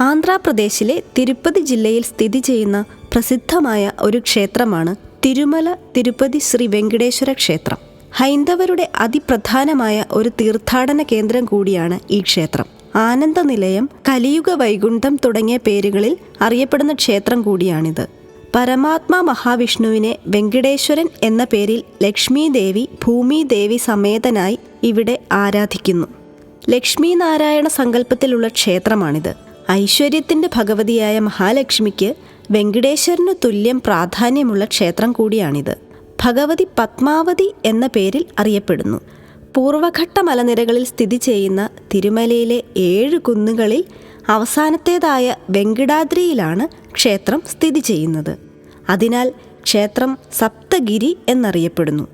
ആന്ധ്രാപ്രദേശിലെ തിരുപ്പതി ജില്ലയിൽ സ്ഥിതി ചെയ്യുന്ന പ്രസിദ്ധമായ ഒരു ക്ഷേത്രമാണ് തിരുമല തിരുപ്പതി ശ്രീ വെങ്കടേശ്വര ക്ഷേത്രം. ഹൈന്ദവരുടെ അതിപ്രധാനമായ ഒരു തീർത്ഥാടന കേന്ദ്രം കൂടിയാണ് ഈ ക്ഷേത്രം. ആനന്ദ നിലയം കലിയുഗ വൈകുണ്ഠം തുടങ്ങിയ പേരുകളിൽ അറിയപ്പെടുന്ന ക്ഷേത്രം കൂടിയാണിത്. പരമാത്മാ മഹാവിഷ്ണുവിനെ വെങ്കടേശ്വരൻ എന്ന പേരിൽ ലക്ഷ്മി ദേവി ഭൂമി ദേവി സമേതനായി ഇവിടെ ആരാധിക്കുന്നു. ലക്ഷ്മി നാരായണ സങ്കല്പത്തിലുള്ള ക്ഷേത്രമാണിത്. ഐശ്വര്യത്തിന്റെ ഭഗവതിയായ മഹാലക്ഷ്മിക്ക് വെങ്കടേശ്വരന് തുല്യം പ്രാധാന്യമുള്ള ക്ഷേത്രം കൂടിയാണിത്. ഭഗവതി പത്മാവതി എന്ന പേരിൽ അറിയപ്പെടുന്നു. പൂർവഘട്ട മലനിരകളിൽ സ്ഥിതി ചെയ്യുന്ന തിരുമലയിലെ ഏഴ് കുന്നുകളിൽ അവസാനത്തേതായ വെങ്കിടാദ്രിയിലാണ് ക്ഷേത്രം സ്ഥിതി ചെയ്യുന്നത്. അതിനാൽ ക്ഷേത്രം സപ്തഗിരി എന്നറിയപ്പെടുന്നു.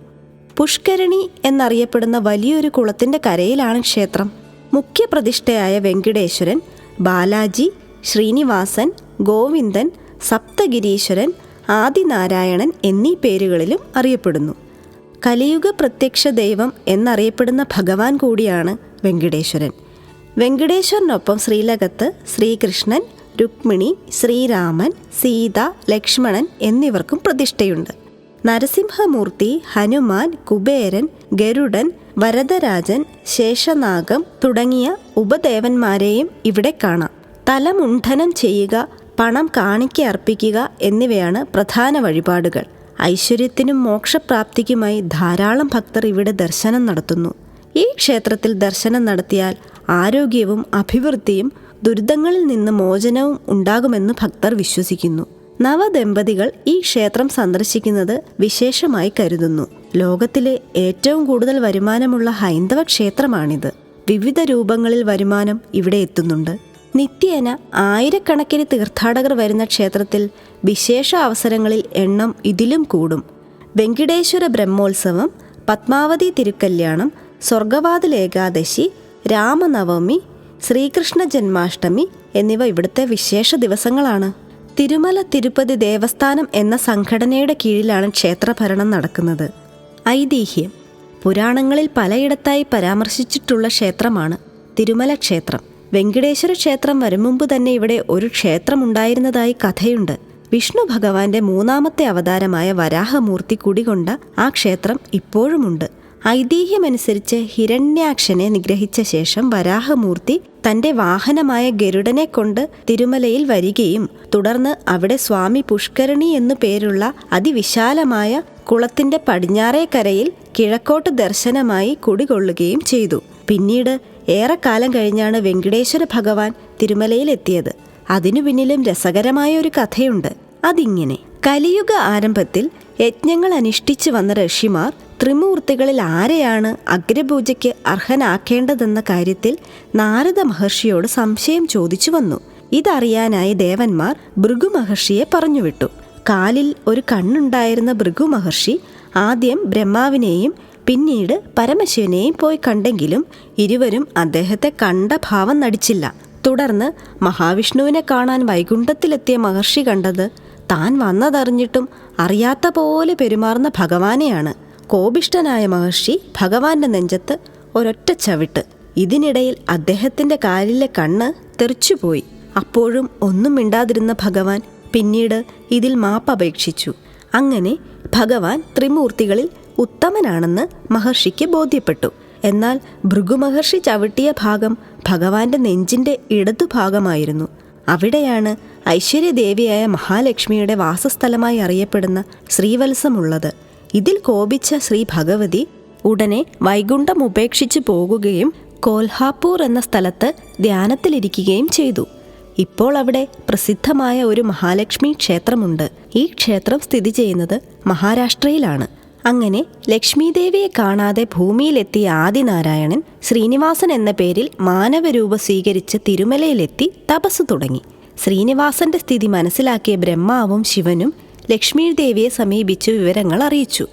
പുഷ്കരണി എന്നറിയപ്പെടുന്ന വലിയൊരു കുളത്തിന്റെ കരയിലാണ് ക്ഷേത്രം. മുഖ്യപ്രതിഷ്ഠയായ വെങ്കടേശ്വരൻ ബാലാജി ശ്രീനിവാസൻ ഗോവിന്ദൻ സപ്തഗിരീശ്വരൻ ആദിനാരായണൻ എന്നീ പേരുകളിലും അറിയപ്പെടുന്നു. കലിയുഗ പ്രത്യക്ഷ ദൈവം എന്നറിയപ്പെടുന്ന ഭഗവാൻ കൂടിയാണ് വെങ്കടേശ്വരൻ. വെങ്കടേശ്വരനൊപ്പം ശ്രീലകത്ത് ശ്രീകൃഷ്ണൻ രുക്മിണി ശ്രീരാമൻ സീത ലക്ഷ്മണൻ എന്നിവർക്കും പ്രതിഷ്ഠയുണ്ട്. നരസിംഹമൂർത്തി ഹനുമാൻ കുബേരൻ ഗരുഡൻ വരദരാജൻ ശേഷനാഗം തുടങ്ങിയ ഉപദേവന്മാരെയും ഇവിടെ കാണാം. തലമുണ്ഠനം ചെയ്യുക പണം കാണിക്ക അർപ്പിക്കുക എന്നിവയാണ് പ്രധാന വഴിപാടുകൾ. ഐശ്വര്യത്തിനും മോക്ഷപ്രാപ്തിക്കുമായി ധാരാളം ഭക്തർ ഇവിടെ ദർശനം നടത്തുന്നു. ഈ ക്ഷേത്രത്തിൽ ദർശനം നടത്തിയാൽ ആരോഗ്യവും അഭിവൃദ്ധിയും ദുരിതങ്ങളിൽ നിന്ന് മോചനവും ഉണ്ടാകുമെന്ന് ഭക്തർ വിശ്വസിക്കുന്നു. നവദമ്പതികൾ ഈ ക്ഷേത്രം സന്ദർശിക്കുന്നത് വിശേഷമായി കരുതുന്നു. ലോകത്തിലെ ഏറ്റവും കൂടുതൽ വരുമാനമുള്ള ഹൈന്ദവ ക്ഷേത്രമാണിത്. വിവിധ രൂപങ്ങളിൽ വരുമാനം ഇവിടെ എത്തുന്നുണ്ട്. നിത്യേന ആയിരക്കണക്കിന് തീർത്ഥാടകർ വരുന്ന ക്ഷേത്രത്തിൽ വിശേഷ അവസരങ്ങളിൽ എണ്ണം ഇതിലും കൂടും. വെങ്കിടേശ്വര ബ്രഹ്മോത്സവം പത്മാവതി തിരുക്കല്യാണം സ്വർഗവാതിൽ ഏകാദശി രാമനവമി ശ്രീകൃഷ്ണ ജന്മാഷ്ടമി എന്നിവ ഇവിടുത്തെ വിശേഷ ദിവസങ്ങളാണ്. തിരുമല തിരുപ്പതി ദേവസ്ഥാനം എന്ന സംഘടനയുടെ കീഴിലാണ് ക്ഷേത്രഭരണം നടക്കുന്നത്. ഐതിഹ്യം. പുരാണങ്ങളിൽ പലയിടത്തായി പരാമർശിച്ചിട്ടുള്ള ക്ഷേത്രമാണ് തിരുമല ക്ഷേത്രം. വെങ്കടേശ്വര ക്ഷേത്രം വരും മുമ്പ് തന്നെ ഇവിടെ ഒരു ക്ഷേത്രം ഉണ്ടായിരുന്നതായി കഥയുണ്ട്. വിഷ്ണു ഭഗവാന്റെ മൂന്നാമത്തെ അവതാരമായ വരാഹമൂർത്തി കുടികൊണ്ട ആ ക്ഷേത്രം ഇപ്പോഴുമുണ്ട്. ഐതിഹ്യമനുസരിച്ച് ഹിരണ്യാക്ഷനെ നിഗ്രഹിച്ച ശേഷം വരാഹമൂർത്തി തന്റെ വാഹനമായ ഗരുഡനെ കൊണ്ട് തിരുമലയിൽ വരികയും തുടർന്ന് അവിടെ സ്വാമി പുഷ്കരണി എന്നു പേരുള്ള അതിവിശാലമായ കുളത്തിന്റെ പടിഞ്ഞാറേക്കരയിൽ കിഴക്കോട്ട് ദർശനമായി കുടികൊള്ളുകയും ചെയ്തു. പിന്നീട് ഏറെക്കാലം കഴിഞ്ഞാണ് വെങ്കടേശ്വര ഭഗവാൻ തിരുമലയിലെത്തിയത്. അതിനു പിന്നിലും രസകരമായ ഒരു കഥയുണ്ട്. അതിങ്ങനെ. കലിയുഗ ആരംഭത്തിൽ യജ്ഞങ്ങൾ അനുഷ്ഠിച്ചു വന്ന ഋഷിമാർ ത്രിമൂർത്തികളിൽ ആരെയാണ് അഗ്രപൂജയ്ക്ക് അർഹനാക്കേണ്ടതെന്ന കാര്യത്തിൽ നാരദ മഹർഷിയോട് സംശയം ചോദിച്ചു വന്നു. ഇതറിയാനായി ദേവന്മാർ ഭൃഗു മഹർഷിയെ പറഞ്ഞുവിട്ടു. കാലിൽ ഒരു കണ്ണുണ്ടായിരുന്ന ഭൃഗു മഹർഷി ആദ്യം ബ്രഹ്മാവിനെയും പിന്നീട് പരമശിവനെയും പോയി കണ്ടെങ്കിലും ഇരുവരും അദ്ദേഹത്തെ കണ്ട ഭാവം നടിച്ചില്ല. തുടർന്ന് മഹാവിഷ്ണുവിനെ കാണാൻ വൈകുണ്ഠത്തിലെത്തിയ മഹർഷി കണ്ടത് താൻ വന്നതറിഞ്ഞിട്ടും അറിയാത്ത പോലെ പെരുമാറുന്ന ഭഗവാനെയാണ്. കോപിഷ്ടനായ മഹർഷി ഭഗവാന്റെ നെഞ്ചത്ത് ഒരൊറ്റ ചവിട്ട്. ഇതിനിടയിൽ അദ്ദേഹത്തിന്റെ കാലിലെ കണ്ണ് തെറിച്ചുപോയി. അപ്പോഴും ഒന്നും മിണ്ടാതിരുന്ന ഭഗവാൻ പിന്നീട് ഇതിൽ മാപ്പപേക്ഷിച്ചു അങ്ങനെ ഭഗവാൻ ത്രിമൂർത്തികളിൽ ഉത്തമനാണെന്ന് മഹർഷിക്ക് ബോധ്യപ്പെട്ടു. എന്നാൽ ഭൃഗുമഹർഷി ചവിട്ടിയ ഭാഗം ഭഗവാന്റെ നെഞ്ചിന്റെ ഇടതുഭാഗമായിരുന്നു. അവിടെയാണ് ഐശ്വര്യദേവിയായ മഹാലക്ഷ്മിയുടെ വാസസ്ഥലമായി അറിയപ്പെടുന്ന ശ്രീവത്സമുള്ളത്. ഇതിൽ കോപിച്ച ശ്രീ ഭഗവതി ഉടനെ വൈകുണ്ഠം ഉപേക്ഷിച്ചു പോകുകയും കോൽഹാപൂർ എന്ന സ്ഥലത്ത് ധ്യാനത്തിലിരിക്കുകയും ചെയ്തു. ഇപ്പോൾ അവിടെ പ്രസിദ്ധമായ ഒരു മഹാലക്ഷ്മി ക്ഷേത്രമുണ്ട്. ഈ ക്ഷേത്രം സ്ഥിതി ചെയ്യുന്നത് മഹാരാഷ്ട്രയിലാണ്. അങ്ങനെ ലക്ഷ്മിദേവിയെ കാണാതെ ഭൂമിയിലെത്തിയ ആദിനാരായണൻ ശ്രീനിവാസൻ എന്ന പേരിൽ മാനവരൂപ സ്വീകരിച്ച് തിരുമലയിലെത്തി തപസ് തുടങ്ങി. ശ്രീനിവാസന്റെ സ്ഥിതി മനസ്സിലാക്കിയ ബ്രഹ്മാവും ശിവനും ലക്ഷ്മി ദേവിയെ സമീപിച്ചു വിവരങ്ങൾ അറിയിച്ചു.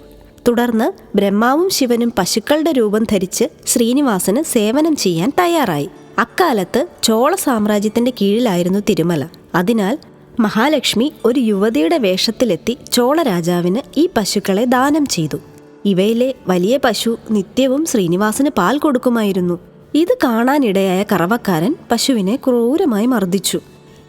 തുടർന്ന് ബ്രഹ്മാവും ശിവനും പശുക്കളുടെ രൂപം ധരിച്ച് ശ്രീനിവാസന് സേവനം ചെയ്യാൻ തയ്യാറായി. അക്കാലത്ത് ചോള സാമ്രാജ്യത്തിന്റെ കീഴിലായിരുന്നു തിരുമല. അതിനാൽ മഹാലക്ഷ്മി ഒരു യുവതിയുടെ വേഷത്തിലെത്തി ചോള രാജാവിന് ഈ പശുക്കളെ ദാനം ചെയ്തു. ഇവയിലെ വലിയ പശു നിത്യവും ശ്രീനിവാസന് പാൽ കൊടുക്കുമായിരുന്നു. ഇത് കാണാനിടയായ കറവക്കാരൻ പശുവിനെ ക്രൂരമായി മർദ്ദിച്ചു.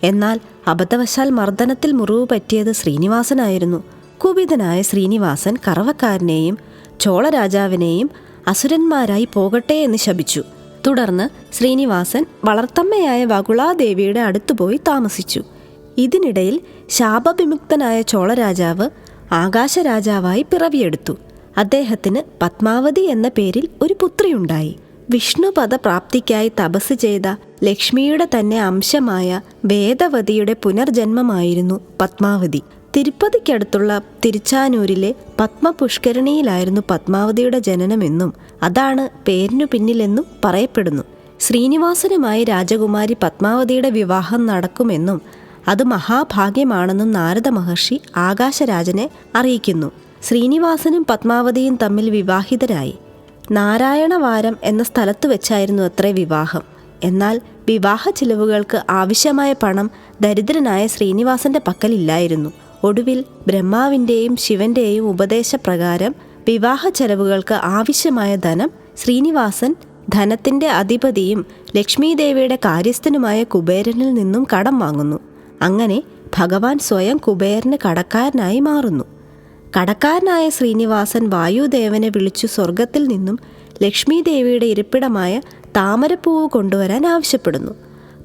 എന്നാൽ അബദ്ധവശാൽ മർദ്ദനത്തിൽ മുറിവ് പറ്റിയത് ശ്രീനിവാസനായിരുന്നു. കുപിതനായ ശ്രീനിവാസൻ കറവക്കാരനെയും ചോളരാജാവിനെയും അസുരന്മാരായി പോകട്ടെ എന്ന് ശപിച്ചു. തുടർന്ന് ശ്രീനിവാസൻ വളർത്തമ്മയായ വകുളാദേവിയുടെ അടുത്തുപോയി താമസിച്ചു. ഇതിനിടയിൽ ശാപവിമുക്തനായ ചോളരാജാവ് ആകാശരാജാവായി പിറവിയെടുത്തു. അദ്ദേഹത്തിന് പത്മാവതി എന്ന പേരിൽ ഒരു പുത്രിയുണ്ടായി. വിഷ്ണുപദ പ്രാപ്തിക്കായി തപസ് ചെയ്ത ലക്ഷ്മിയുടെ തന്നെ അംശമായ വേദവതിയുടെ പുനർജന്മമായിരുന്നു പത്മാവതി. തിരുപ്പതിക്കടുത്തുള്ള തിരുച്ചാനൂരിലെ പത്മപുഷ്കരണിയിലായിരുന്നു പത്മാവതിയുടെ ജനനമെന്നും അതാണ് പേരിനു പിന്നിലെന്നും പറയപ്പെടുന്നു. ശ്രീനിവാസനുമായി രാജകുമാരി പത്മാവതിയുടെ വിവാഹം നടക്കുമെന്നും അത് മഹാഭാഗ്യമാണെന്നും നാരദ മഹർഷി ആകാശരാജനെ അറിയിക്കുന്നു. ശ്രീനിവാസനും പത്മാവതിയും തമ്മിൽ വിവാഹിതരായി. നാരായണവാരം എന്ന സ്ഥലത്ത് വെച്ചായിരുന്നു അത്രേ വിവാഹം. എന്നാൽ വിവാഹ ചിലവുകൾക്ക് ആവശ്യമായ പണം ദരിദ്രനായ ശ്രീനിവാസന്റെ പക്കലില്ലായിരുന്നു. ഒടുവിൽ ബ്രഹ്മാവിന്റെയും ശിവന്റെയും ഉപദേശപ്രകാരം വിവാഹ ചെലവുകൾക്ക് ആവശ്യമായ ധനം ശ്രീനിവാസൻ ധനത്തിന്റെ അധിപതിയും ലക്ഷ്മീദേവിയുടെ കാര്യസ്ഥനുമായ കുബേരനിൽ നിന്നും കടം വാങ്ങുന്നു. അങ്ങനെ ഭഗവാൻ സ്വയം കുബേരന് കടക്കാരനായി മാറുന്നു. കടക്കാരനായ ശ്രീനിവാസൻ വായുദേവനെ വിളിച്ചു സ്വർഗത്തിൽ നിന്നും ലക്ഷ്മി ദേവിയുടെ ഇരിപ്പിടമായ താമരപ്പൂവ് കൊണ്ടുവരാൻ ആവശ്യപ്പെടുന്നു.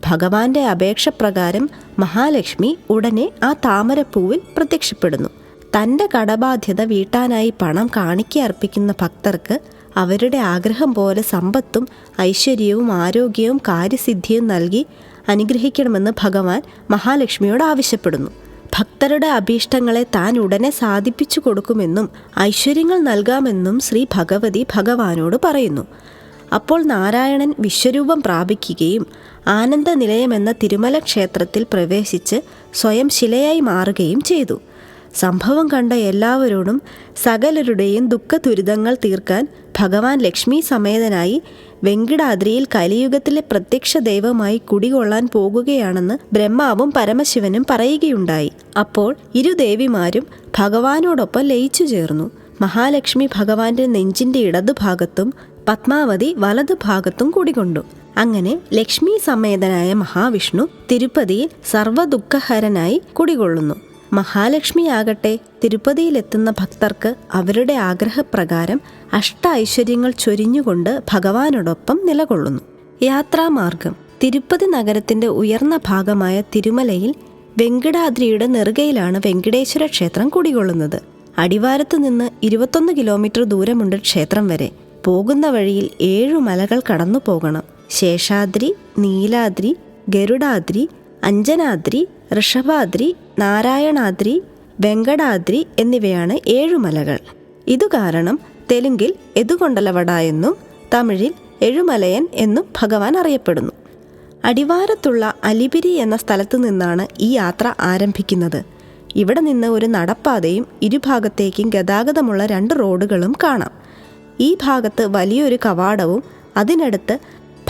ഭഗവാന്റെ അപേക്ഷ പ്രകാരം മഹാലക്ഷ്മി ഉടനെ ആ താമരപ്പൂവിൽ പ്രത്യക്ഷപ്പെടുന്നു. തന്റെ കടബാധ്യത വീട്ടാനായി പണം കാണിക്ക അർപ്പിക്കുന്ന ഭക്തർക്ക് അവരുടെ ആഗ്രഹം പോലെ സമ്പത്തും ഐശ്വര്യവും ആരോഗ്യവും കാര്യസിദ്ധിയും നൽകി അനുഗ്രഹിക്കണമെന്ന് ഭഗവാൻ മഹാലക്ഷ്മിയോട് ആവശ്യപ്പെടുന്നു. ഭക്തരുടെ അഭീഷ്ടങ്ങളെ താൻ ഉടനെ സാധിപ്പിച്ചു കൊടുക്കുമെന്നും ഐശ്വര്യങ്ങൾ നൽകാമെന്നും ശ്രീ ഭഗവതി ഭഗവാനോട് പറയുന്നു. അപ്പോൾ നാരായണൻ വിശ്വരൂപം പ്രാപിക്കുകയും ആനന്ദനിലയമെന്ന തിരുമല ക്ഷേത്രത്തിൽ പ്രവേശിച്ച് സ്വയം ശിലയായി മാറുകയും ചെയ്തു. സംഭവം കണ്ട എല്ലാവരോടും സകലരുടെയും ദുഃഖദുരിതങ്ങൾ തീർക്കാൻ ഭഗവാൻ ലക്ഷ്മി സമേതനായി വെങ്കിടാദ്രിയിൽ കലിയുഗത്തിലെ പ്രത്യക്ഷ ദൈവമായി കുടികൊള്ളാൻ പോകുകയാണെന്ന് ബ്രഹ്മാവും പരമശിവനും പറയുകയുണ്ടായി. അപ്പോൾ ഇരു ദേവിമാരും ഭഗവാനോടൊപ്പം ലയിച്ചു ചേർന്നു. മഹാലക്ഷ്മി ഭഗവാന്റെ നെഞ്ചിന്റെ ഇടതുഭാഗത്തും പത്മാവതി വലതുഭാഗത്തും കുടികൊണ്ടു. അങ്ങനെ ലക്ഷ്മി സമേതനായ മഹാവിഷ്ണു തിരുപ്പതിയിൽ സർവദുഃഖഹരനായി കുടികൊള്ളുന്നു. മഹാലക്ഷ്മിയാകട്ടെ തിരുപ്പതിയിലെത്തുന്ന ഭക്തർക്ക് അവരുടെ ആഗ്രഹപ്രകാരം അഷ്ട ഐശ്വര്യങ്ങൾ ചൊരിഞ്ഞുകൊണ്ട് ഭഗവാനോടൊപ്പം നിലകൊള്ളുന്നു. യാത്രാമാർഗം. തിരുപ്പതി നഗരത്തിന്റെ ഉയർന്ന ഭാഗമായ തിരുമലയിൽ വെങ്കിടാദ്രിയുടെ നെറുകയിലാണ് വെങ്കടേശ്വര ക്ഷേത്രം കുടികൊള്ളുന്നത്. അടിവാരത്ത് നിന്ന് ഇരുപത്തൊന്ന് കിലോമീറ്റർ ദൂരമുണ്ട് ക്ഷേത്രം വരെ. പോകുന്ന വഴിയിൽ ഏഴു മലകൾ കടന്നു പോകണം ശേഷാദ്രി നീലാദ്രി ഗരുഡാദ്രി അഞ്ജനാദ്രി ഋഷഭാദ്രി നാരായണാദ്രി വെങ്കടാദ്രി എന്നിവയാണ് ഏഴുമലകൾ ഇതു കാരണം തെലുങ്കിൽ എതുകൊണ്ടലവട എന്നും തമിഴിൽ എഴുമലയൻ എന്നും ഭഗവാൻ അറിയപ്പെടുന്നു. അടിവാരത്തുള്ള അലിപിരി എന്ന സ്ഥലത്തു നിന്നാണ് ഈ യാത്ര ആരംഭിക്കുന്നത്. ഇവിടെ നിന്ന് ഒരു നടപ്പാതയും ഇരുഭാഗത്തേക്കും ഗതാഗതമുള്ള രണ്ട് റോഡുകളും കാണാം. ഈ ഭാഗത്ത് വലിയൊരു കവാടവും അതിനടുത്ത്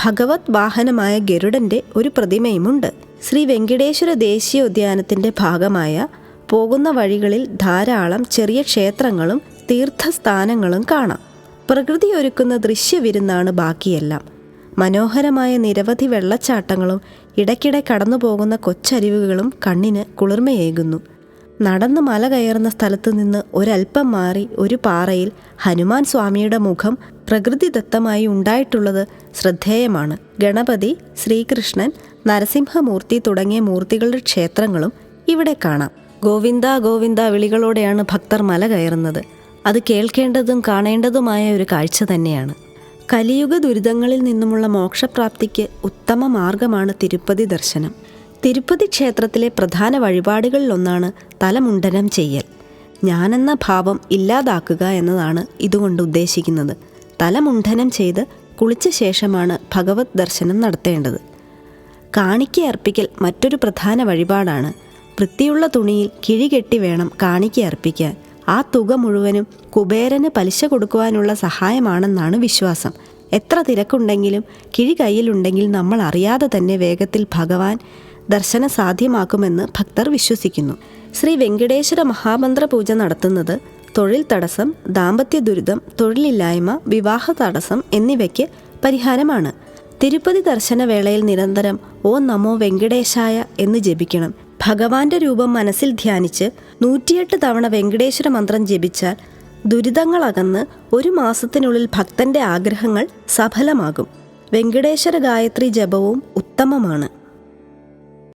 ഭഗവത് വാഹനമായ ഗരുഡന്റെ ഒരു പ്രതിമയുമുണ്ട്. ശ്രീ വെങ്കടേശ്വര ദേശീയോദ്യാനത്തിന്റെ ഭാഗമായ പോകുന്ന വഴികളിൽ ധാരാളം ചെറിയ ക്ഷേത്രങ്ങളും തീർത്ഥസ്ഥാനങ്ങളും കാണാം. പ്രകൃതി ഒരുക്കുന്ന ദൃശ്യവിരുന്നാണ് ബാക്കിയെല്ലാം. മനോഹരമായ നിരവധി വെള്ളച്ചാട്ടങ്ങളും ഇടയ്ക്കിടെ കടന്നു പോകുന്ന കൊച്ചരിവുകളും കണ്ണിന് കുളിർമയേകുന്നു. നടന്ന് മല കയറുന്ന സ്ഥലത്തു നിന്ന് ഒരൽപ്പം മാറി ഒരു പാറയിൽ ഹനുമാൻ സ്വാമിയുടെ മുഖം പ്രകൃതിദത്തമായി ഉണ്ടായിട്ടുള്ളത് ശ്രദ്ധേയമാണ്. ഗണപതി ശ്രീകൃഷ്ണൻ നരസിംഹമൂർത്തി തുടങ്ങിയ മൂർത്തികളുടെ ക്ഷേത്രങ്ങളും ഇവിടെ കാണാം. ഗോവിന്ദ ഗോവിന്ദ വിളികളോടെയാണ് ഭക്തർ മല കയറുന്നത്. അത് കേൾക്കേണ്ടതും കാണേണ്ടതുമായ ഒരു കാഴ്ച തന്നെയാണ്. കലിയുഗ ദുരിതങ്ങളിൽ നിന്നുമുള്ള മോക്ഷപ്രാപ്തിക്ക് ഉത്തമ മാർഗമാണ് തിരുപ്പതി ദർശനം. തിരുപ്പതി ക്ഷേത്രത്തിലെ പ്രധാന വഴിപാടുകളിലൊന്നാണ് തലമുണ്ടനം ചെയ്യൽ. ഞാനെന്ന ഭാവം ഇല്ലാതാക്കുക എന്നതാണ് ഇതുകൊണ്ട് ഉദ്ദേശിക്കുന്നത്. തലമുണ്ഡനം ചെയ്ത് കുളിച്ച ശേഷമാണ് ഭഗവത് ദർശനം നടത്തേണ്ടത്. കാണിക്ക അർപ്പിക്കൽ മറ്റൊരു പ്രധാന വഴിപാടാണ്. വൃത്തിയുള്ള തുണിയിൽ കിഴികെട്ടി വേണം കാണിക്ക അർപ്പിക്കാൻ. ആ തുക മുഴുവനും കുബേരന് പലിശ കൊടുക്കുവാനുള്ള സഹായമാണെന്നാണ് വിശ്വാസം. എത്ര തിരക്കുണ്ടെങ്കിലും കിഴി കയ്യിലുണ്ടെങ്കിൽ നമ്മൾ അറിയാതെ തന്നെ വേഗത്തിൽ ഭഗവാൻ ദർശനം സാധ്യമാക്കുമെന്ന് ഭക്തർ വിശ്വസിക്കുന്നു. ശ്രീ വെങ്കടേശ്വര മഹാമന്ത്ര പൂജ നടത്തുന്നത് തൊഴിൽ തടസ്സം ദാമ്പത്യ ദുരിതം തൊഴിലില്ലായ്മ വിവാഹ തടസ്സം എന്നിവയ്ക്ക് പരിഹാരമാണ്. തിരുപ്പതി ദർശനവേളയിൽ നിരന്തരം ഓ നമോ വെങ്കടേശായ എന്ന് ജപിക്കണം. ഭഗവാന്റെ രൂപം മനസ്സിൽ ധ്യാനിച്ച് നൂറ്റിയെട്ട് തവണ വെങ്കടേശ്വര മന്ത്രം ജപിച്ചാൽ ദുരിതങ്ങളകന്ന് ഒരു മാസത്തിനുള്ളിൽ ഭക്തന്റെ ആഗ്രഹങ്ങൾ സഫലമാകും. വെങ്കടേശ്വര ഗായത്രി ജപവും ഉത്തമമാണ്.